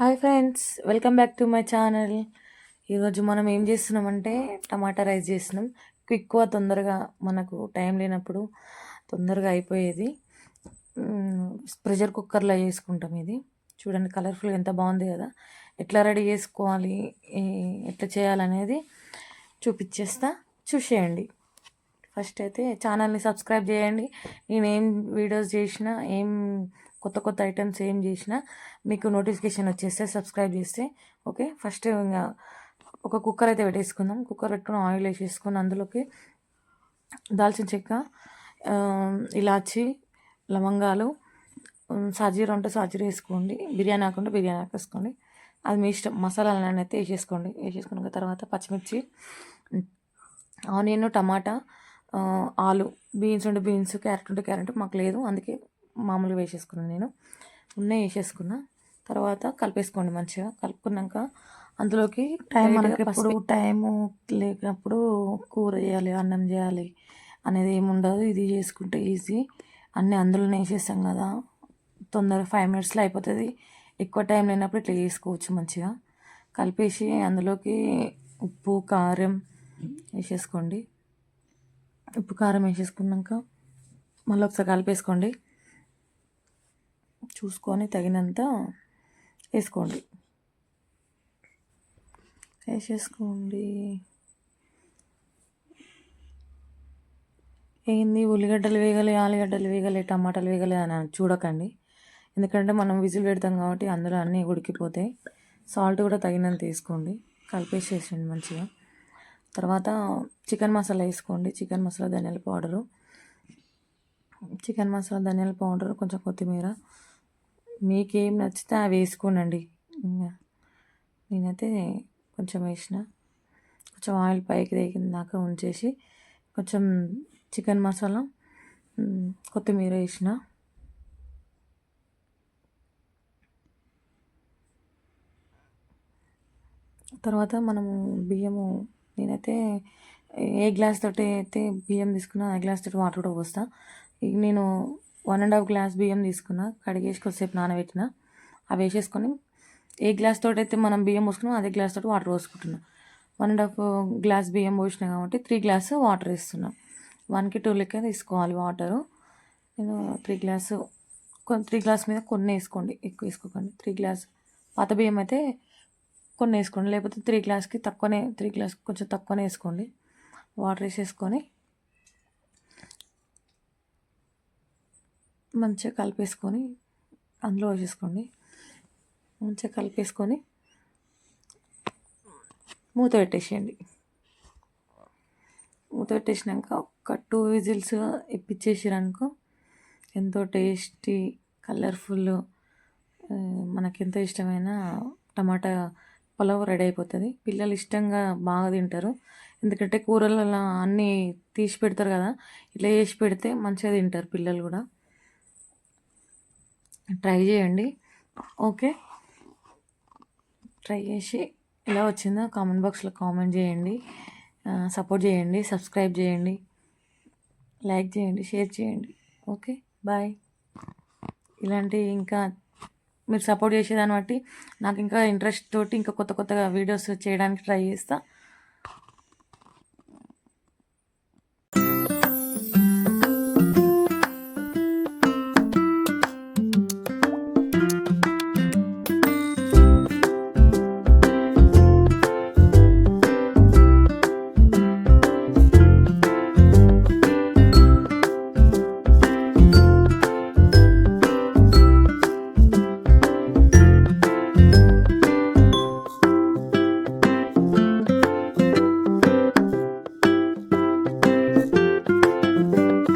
Hi friends welcome back to my channel. ఈరోజు మనం ఏం చేస్తున్నామంటే టమాటా రైస్ చేస్తున్నాం. క్విక్గా తొందరగా మనకు టైం లేనప్పుడు తొందరగా అయిపోయేది. ప్రెషర్ కుక్కర్లో చేసుకుంటాం ఇది. చూడండి కలర్ఫుల్గా ఎంత బాగుంది కదా. ఎట్లా రెడీ చేసుకోవాలి ఎట్లా చేయాలనేది చూపించేస్తా చూసేయండి. ఫస్ట్ అయితే ఛానల్ని సబ్స్క్రైబ్ చేయండి. నేను ఏం వీడియోస్ చేసినా ఏం కొత్త కొత్త ఐటమ్స్ ఏం చేసినా మీకు నోటిఫికేషన్ వచ్చేస్తే సబ్స్క్రైబ్ చేస్తే ఓకే ఫస్ట్ ఇంకా ఒక కుక్కర్ అయితే పెట్టేసుకుందాం. కుక్కర్ పెట్టుకుని ఆయిల్ వేసేసుకుని అందులోకి దాల్చిన చెక్క ఇలాచి లవంగాలు సాజీర ఉంటే సాజీర వేసుకోండి. బిర్యానీ ఆకుంటే బిర్యానీ ఆకు వేసుకోండి. అది మీ ఇష్టం. మసాలాలన్నీ అయితే వేసేసుకోండి. వేసేసుకున్న తర్వాత పచ్చిమిర్చి ఆనియన్ టమాటా ఆలు బీన్స్ ఉంటే బీన్స్ క్యారెట్ ఉంటే క్యారెట్ మాకు లేదు. అందుకే మామూలుగా వేసేసుకున్నాను నేను. ఉన్నాయి వేసేసుకున్నా. తర్వాత కలిపేసుకోండి మంచిగా. కలుపుకున్నాక అందులోకి టైం మనకి ఎప్పుడు టైము లేనప్పుడు కూర చేయాలి అన్నం చేయాలి అనేది ఏమి ఉండదు. ఇది చేసుకుంటే ఈజీ. అన్నీ అందులోనే వేసేస్తాం కదా. తొందరగా ఫైవ్ మినిట్స్లో అయిపోతుంది. ఎక్కువ టైం లేనప్పుడు ఇట్లా చేసుకోవచ్చు మంచిగా. కలిపేసి అందులోకి ఉప్పు కారం వేసేసుకోండి. ఉప్పు కారం వేసేసుకున్నాక మళ్ళీ ఒకసారి కలిపేసుకోండి. చూసుకొని తగినంత వేసుకోండి. వేసేసుకోండి. ఏంది? ఉల్లిగడ్డలు వేగలే ఆలుగడ్డలు వేగలే టమాటాలు వేగలే అని చూడకండి. ఎందుకంటే మనం విజిల్ పెడతాం కాబట్టి అందులో అన్నీ ఉడికిపోతాయి. సాల్ట్ కూడా తగినంత వేసుకోండి. కలిపేసేసండి మంచిగా. తర్వాత చికెన్ మసాలా వేసుకోండి. చికెన్ మసాలా ధనియాల పౌడరు. చికెన్ మసాలా ధనియాల పౌడర్ కొంచెం కొత్తిమీర. మీకేం నచ్చితే అవి వేసుకోనండి. ఇంకా నేనైతే కొంచెం వేసిన. కొంచెం ఆయిల్ పైకి దిగిన దాకా ఉంచేసి కొంచెం చికెన్ మసాలా కొత్తిమీర వేసిన. తర్వాత మనము బియ్యము నేనైతే ఏ గ్లాస్ తోటి అయితే బియ్యం తీసుకున్నా ఆ గ్లాస్ తోటి వాటర్ కూడా పోస్తా. నేను వన్ అండ్ హాఫ్ గ్లాస్ బియ్యం తీసుకున్న కడిగేసి కొద్దిసేపు నానబెట్టిన అవి వేసేసుకొని ఏ గ్లాస్ తోటి అయితే మనం బియ్యం పోసుకున్నాం అదే గ్లాస్ తోటి వాటర్ పోసుకుంటున్నా. వన్ అండ్ హాఫ్ గ్లాస్ బియ్యం పోసిన కాబట్టి త్రీ గ్లాస్ వాటర్ ఇస్తున్నాం వన్కి టూ లెక్క తీసుకోవాలి వాటరు. నేను త్రీ గ్లాసు కొన్ని త్రీ గ్లాస్ మీద కొన్ని వేసుకోండి ఎక్కువ వేసుకోకండి. త్రీ గ్లాస్ పాత బియ్యం అయితే కొన్ని వేసుకోండి లేకపోతే త్రీ గ్లాస్కి తక్కువనే త్రీ గ్లాస్ కొంచెం తక్కువనే వేసుకోండి. వాటర్ వేసేసుకొని మంచిగా కలిపేసుకొని అందులో వేసేసుకోండి. మంచిగా కలిపేసుకొని మూత పెట్టేసేయండి. మూత పెట్టేసినాక ఒక టూ విజిల్స్ ఇప్పించేసారనుకో ఎంతో టేస్టీ కలర్ఫుల్ మనకి ఇష్టమైన టమాటా పులావ్ రెడీ అయిపోతుంది. పిల్లలు ఇష్టంగా బాగా తింటారు. ఎందుకంటే కూరలలో అన్నీ తీసి పెడతారు కదా ఇట్లా చేసి పెడితే మంచిగా తింటారు పిల్లలు కూడా. ట్రై చేయండి. ఓకే. ట్రై చేసి ఎలా వచ్చిందో కామెంట్ బాక్స్లో కామెంట్ చేయండి. సపోర్ట్ చేయండి సబ్స్క్రైబ్ చేయండి లైక్ చేయండి షేర్ చేయండి. ఓకే. బాయ్. ఇలాంటి ఇంకా మీరు సపోర్ట్ చేసేదాన్ని బట్టి నాకు ఇంకా ఇంట్రెస్ట్ తోటి ఇంకా కొత్త కొత్తగా వీడియోస్ చేయడానికి ట్రై చేస్తాను